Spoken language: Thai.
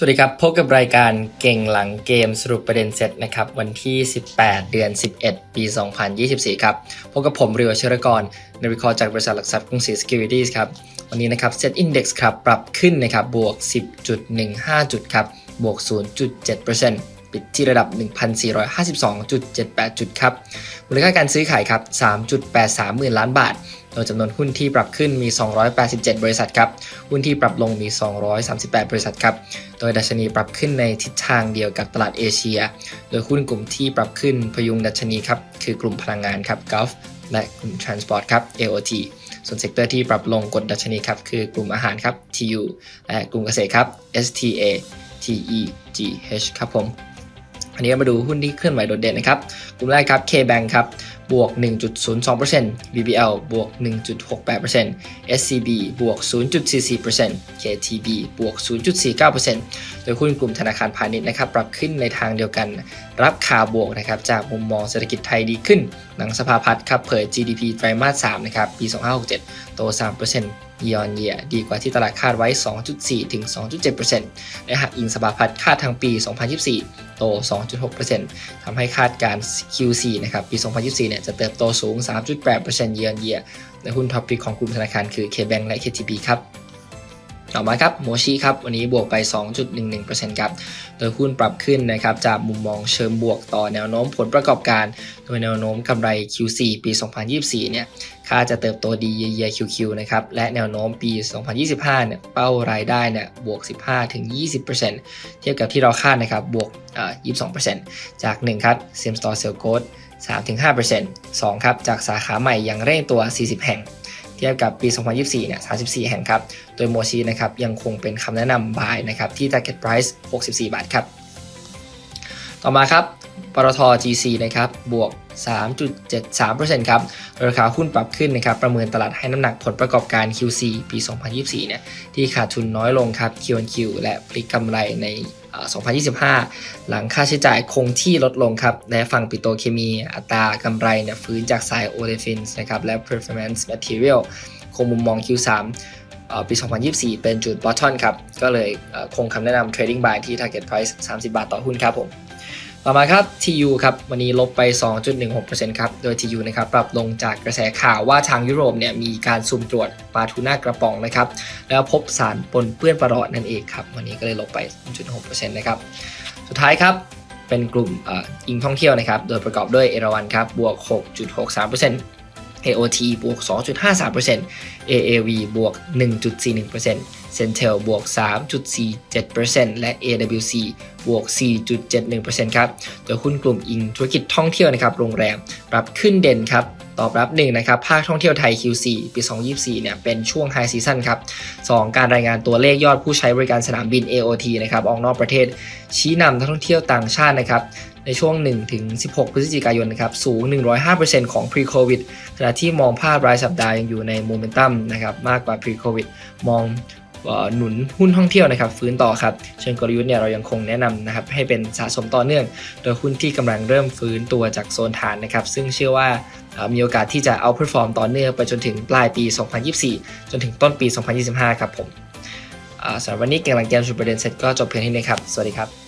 สวัสดีครับ พบกับรายการเก่งหลังเกมสรุปประเด็นเซตนะครับ วันที่ 18 เดือน 11 ปี 2024 ครับ พบกับผมเรียวเชรกรในวิเคราะห์จากบริษัทหลักทรัพย์กรุงศรี Securities ครับ วันนี้นะครับ Set Index ครับ ปรับขึ้นนะครับ บวก 10.15 จุดครับ บวก 0.7%ปิดที่ระดับ 1,452.78 จุดครับ มูลค่าการซื้อขายครับ 3.83หมื่นล้านบาท ดยจำนวนหุ้นที่ปรับขึ้นมี 287 บริษัทครับ หุ้นที่ปรับลงมี 238 บริษัทครับ โดยดัชนีปรับขึ้นในทิศทางเดียวกับตลาดเอเชีย โดยหุ้นกลุ่มที่ปรับขึ้นพยุงดัชนีครับคือกลุ่มพลังงานครับ Gulf และกลุ่ม Transport ครับ AOT ส่วนเซกเตอร์ที่ปรับลงกดดัชนีครับคือกลุ่มอาหารครับ TU และกลุ่มเกษตรครับ STA TEGH ครับผม อันนี้เรามาดูหุ้นที่เคลื่อนไหวโดดเด่นนะครับ กลุ่มแรกครับ KBank ครับ บวก 1.02% BBL บวก 1.68% SCB บวก 0.44% KTB บวก 0.49%โดยหุ้นกลุ่มธนาคารพาณิชย์นะครับ ปรับขึ้นในทางเดียวกัน รับข่าวบวกนะครับจากมุมมองเศรษฐกิจไทยดีขึ้น หลังสภาพัฒน์ครับเผย GDP ไตรมาส 3 นะครับ ปี 2567 โต 3% year on year ดีกว่าที่ตลาดคาดไว้ 2.4 ถึง 2.7%และหากอิงสภาพัฒน์คาดทางปี 2024 โต 2.6%ทำให้คาดการ Q4 นะครับ ปี 2024 เนี่ย จะเติบโตสูง 3.8% year on year และหุ้นท็อปพิกของกลุ่มธนาคารคือ KBank และ KTB ครับต่อมาครับโมชิครับวันนี้บวกไป 2.11%ครับโดยหุ้นปรับขึ้นนะครับจากมุมมองเชิงบวกต่อแนวโน้มผลประกอบการ โดยแนวโน้มกำไร Q4 ปี 2024 เนี่ย ค่าจะเติบโตดี year QQ นะครับ และแนวโน้มปี 2025 เนี่ย เป้ารายได้เนี่ย บวก 15-20%เทียบกับที่เราคาดนะครับ บวก 22%จาก 1 ครับ Same Store Sales Growth 3-5% 2 ครับ จากสาขาใหม่ยังเร่งตัว 40 แห่ง เทียบกับปี 2024 เนี่ย 34 แห่งครับ โดยโมชีนะครับ ยังคงเป็นคำแนะนำ buy นะครับ ที่ target price 64 บาทครับ ต่อมาครับ ปตท GC นะครับ บวก 3.73%ครับ ราคาหุ้นปรับขึ้นนะครับ ประเมินตลาดให้น้ำหนักผลประกอบการ Q4 ปี 2024 เนี่ย ที่ขาดทุนน้อยลงครับ Q1Q และพลิกกำไรใน 2025 หลังค่าใช้จ่ายคงที่ลดลงครับ และฝั่งปิโตเคมีอัตรากำไรเนี่ยฟื้นจากสายโอเลฟินส์นะครับ และ performance material คงมุมมอง Q3 ปี 2024 เป็นจุด bottom ครับ ก็เลยคงคำแนะนำ trading buy ที่ target price 30 บาทต่อหุ้นครับผม ต่อมาครับ TU ครับวันนี้ลบไป 2.16%ครับ โดย TU นะครับปรับลงจากกระแสข่าวว่าทางยุโรปเนี่ยมีการซุ่มตรวจปลาทูน่ากระป๋องนะครับ แล้วพบสารปนเปื้อนประหลอดนั่นเองครับ วันนี้ก็เลยลบไป2.6%นะครับ สุดท้ายครับเป็นกลุ่มอ่ออิงท่องเที่ยวนะครับ โดยประกอบด้วยเอราวันครับบวก 6.63% AOT บวก 2.53% AAV บวก 1.41% Centel บวก 3.47%และ AWC บวก 4.71%ครับ โดยหุ้นกลุ่มอิงธุรกิจท่องเที่ยวนะครับ โรงแรมปรับขึ้นเด่นครับ ตอบรับ1นะครับภาคท่องเที่ยวไทย Q4 ปี2024เนี่ยเป็นช่วงไฮซีซันครับ 2 การรายงานตัวเลขยอดผู้ใช้บริการสนามบิน AOT นะครับออกนอกประเทศ ชี้นำนักท่องเที่ยวต่างชาตินะครับในช่วง 1 ถึง 16 พฤศจิกายนนะครับสูง 105%ของ pre-covid ขณะที่มองภาพรายสัปดาห์ยังอยู่ในโมเมนตัมนะครับมากกว่า pre-covid มอง หนุนหุ้นท่องเที่ยวนะครับฟื้นต่อครับเชิงกลยุทธ์เนี่ยเรายังคงแนะนำนะครับให้เป็นสะสมต่อเนื่อง โดยหุ้นที่กำลังเริ่มฟื้นตัวจากโซนฐานนะครับซึ่งเชื่อว่ามีโอกาสที่จะเอาเพอร์ฟอร์มต่อเนื่องไปจนถึงปลายปี 2024 จนถึงต้นปี 2025 ครับผมสำหรับวันนี้เก่งหลังเกมสุดประเด็นเสร็จก็จบเพียงเท่านี้ครับ สวัสดีครับ